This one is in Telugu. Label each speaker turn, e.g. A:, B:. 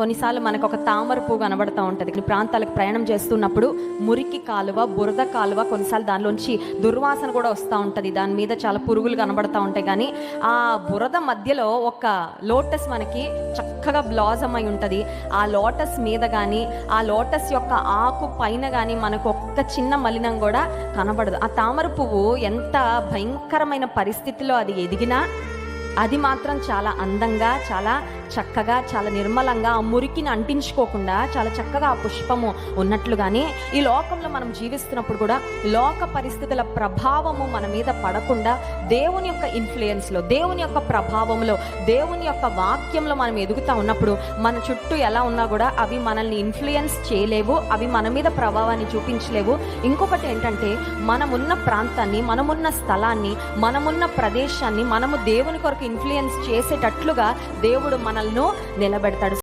A: కొన్నిసార్లు మనకు ఒక తామర పువ్వు కనబడుతూ ఉంటుంది. ఇక్కడ ప్రాంతాలకు ప్రయాణం చేస్తున్నప్పుడు మురికి కాలువ బురద కాలువ కొన్నిసార్లు దానిలోంచి దుర్వాసన కూడా వస్తూ ఉంటుంది. దాని మీద చాలా పురుగులు కనబడుతూ ఉంటాయి. కానీ ఆ బురద మధ్యలో ఒక లోటస్ మనకి చక్కగా బ్లాజమ్ అయి ఉంటుంది. ఆ లోటస్ మీద కానీ ఆ లోటస్ యొక్క ఆకు పైన కానీ మనకు ఒక్క చిన్న మలినం కూడా కనబడదు. ఆ తామర పువ్వు ఎంత భయంకరమైన పరిస్థితిలో అది ఎదిగినా అది మాత్రం చాలా అందంగా చాలా చక్కగా చాలా నిర్మలంగా ఆ మురికిని అంటించుకోకుండా చాలా చక్కగా ఆ పుష్పము ఉన్నట్లుగానే ఈ లోకంలో మనం జీవిస్తున్నప్పుడు కూడా లోక పరిస్థితుల ప్రభావము మన మీద పడకుండా దేవుని యొక్క ఇన్ఫ్లుయెన్స్లో దేవుని యొక్క ప్రభావంలో దేవుని యొక్క వాక్యంలో మనం ఎదుగుతూ ఉన్నప్పుడు మన చుట్టూ ఎలా ఉన్నా కూడా అవి మనల్ని ఇన్ఫ్లుయెన్స్ చేయలేవు అవి మన మీద ప్రభావాన్ని చూపించలేవు. ఇంకొకటి ఏంటంటే మనమున్న ప్రాంతాన్ని మనమున్న స్థలాన్ని మనమున్న ప్రదేశాన్ని మనము దేవుని కొరకు ఇన్ఫ్లుయెన్స్ చేసేటట్లుగా దేవుడు మనల్ని నిలబెడతాడు.